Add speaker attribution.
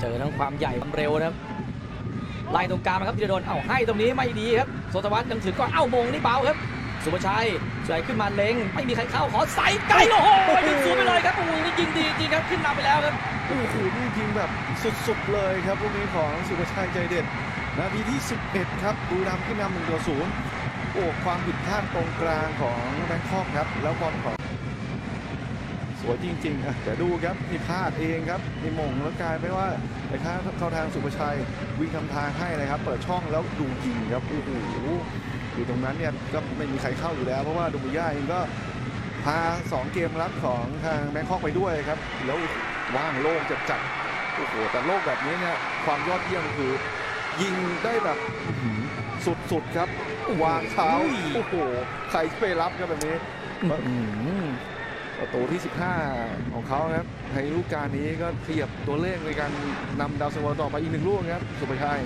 Speaker 1: เจอทั้งความใหญ่ความเร็วนะครับไล่ตรงกลางครับธีรดลเอ้าให้ตรงนี้ไม่ดีครับโซตวัฒน์ยังถือก็เอ้ามงนี่เบาครับ สุภชัยสุภชัยขึ้นมาเล็งไม่มีใครเข้าขอใส่ไกลโอ้โหยิงสูงไปเลยครับโอ้โหนี่ยิงดีจริงครับขึ้นนำไปแล้วครับ
Speaker 2: โอ้โหนี่ยิงแบบสุดๆเลยครับลูกนี้ของสุภชัยใจเด็ดนาทีที่ 11 ครับบุรีรัมย์ขึ้นนำหนึ่งต่อศูนย์โอ้ความผิดพลาดตรงกลางของแบงคอกครับแล้วบอลของ สวยจริงๆอะเดี๋ยวดูครับนี่พลาดเองครับนี่มงแล้วกลายไปนว่าไปข้าเข้าทางสุภชัยวิ่งทำทางให้เลยครับ เปิดช่องแล้วดูยิงครับโอ้โหอยู่ตรงนั้นเนี่ยก็ไม่มีใครเข้าอยู่แล้ว เพราะว่าดูบุย่าเองก็พา 2 เกมรับของทางแบงคอกไปด้วยครับ แล้วว่างโล่งจัดจัดๆโอ้โหแต่โล่งแบบนี้เนี่ยความยอดเยี่ยมคือ ยิงได้แบบอื้อหือสุดๆครับวางเท้าโอ้โหใครไปรับครับแบบนี้ ประตูที่ 15 ของเขาครับในลูการนี้ก็เทียบตัวเลขในการนำดาวซันโวต่อไปอีกหนึ่งลูกครับสุภชัย